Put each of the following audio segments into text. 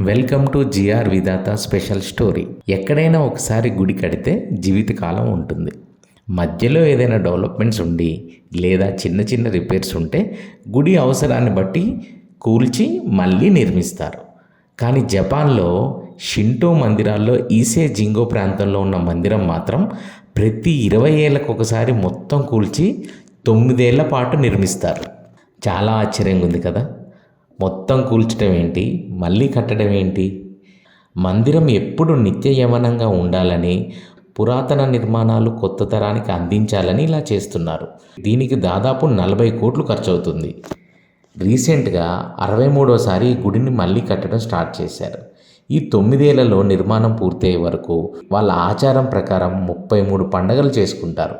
Welcome to GR Vidhatha special story ఎక్కడైనా ఒకసారి గుడి కడితే జీవితకాలం ఉంటుంది. మధ్యలో ఏదైనా డెవలప్మెంట్స్ ఉండి లేదా చిన్న చిన్న రిపేర్స్ ఉంటే గుడి అవసరాన్ని బట్టి కూల్చి మళ్ళీ నిర్మిస్తారు. కానీ జపాన్లో షింటో మందిరాల్లో ఈసే జింగో ప్రాంతంలో ఉన్న మందిరం మాత్రం ప్రతి ఇరవై ఏళ్ళకు ఒకసారి మొత్తం కూల్చి తొమ్మిదేళ్ళ పాటు నిర్మిస్తారు. చాలా ఆశ్చర్యంగా ఉంది కదా? మొత్తం కూల్చడం ఏంటి? మళ్ళీ కట్టడం ఏంటి? మందిరం ఎప్పుడు నిత్య యవనంగా ఉండాలని పురాతన నిర్మాణాలు కొత్త తరానికి అందించాలని ఇలా చేస్తున్నారు. దీనికి దాదాపు నలభై కోట్లు ఖర్చు అవుతుంది రీసెంట్గా అరవై మూడోసారి గుడిని మళ్ళీ కట్టడం స్టార్ట్ చేశారు. ఈ తొమ్మిదేళ్ళలో నిర్మాణం పూర్తయ్యే వరకు వాళ్ళ ఆచారం ప్రకారం ముప్పై మూడు పండగలు చేసుకుంటారు.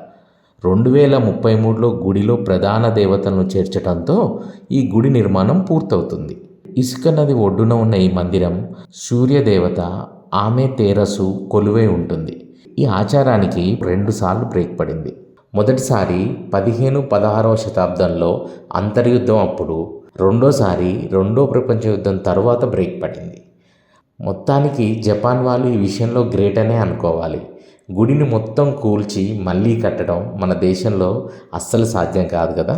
రెండు వేల ముప్పై మూడులో గుడిలో ప్రధాన దేవతలను చేర్చడంతో ఈ గుడి నిర్మాణం పూర్తవుతుంది. ఇసుక నది ఒడ్డున ఉన్న ఈ మందిరం సూర్యదేవత ఆమె తేరసు కొలువై ఉంటుంది. ఈ ఆచారానికి రెండుసార్లు బ్రేక్ పడింది. మొదటిసారి పదిహేను పదహారవ శతాబ్దంలో అంతర్యుద్ధం అప్పుడు రెండోసారి రెండో ప్రపంచ యుద్ధం తర్వాత బ్రేక్ పడింది. మొత్తానికి జపాన్ వాళ్ళు ఈ విషయంలో గ్రేట్ అనే అనుకోవాలి. గుడిని మొత్తం కూల్చి మళ్ళీ కట్టడం మన దేశంలో అస్సలు సాధ్యం కాదు కదా?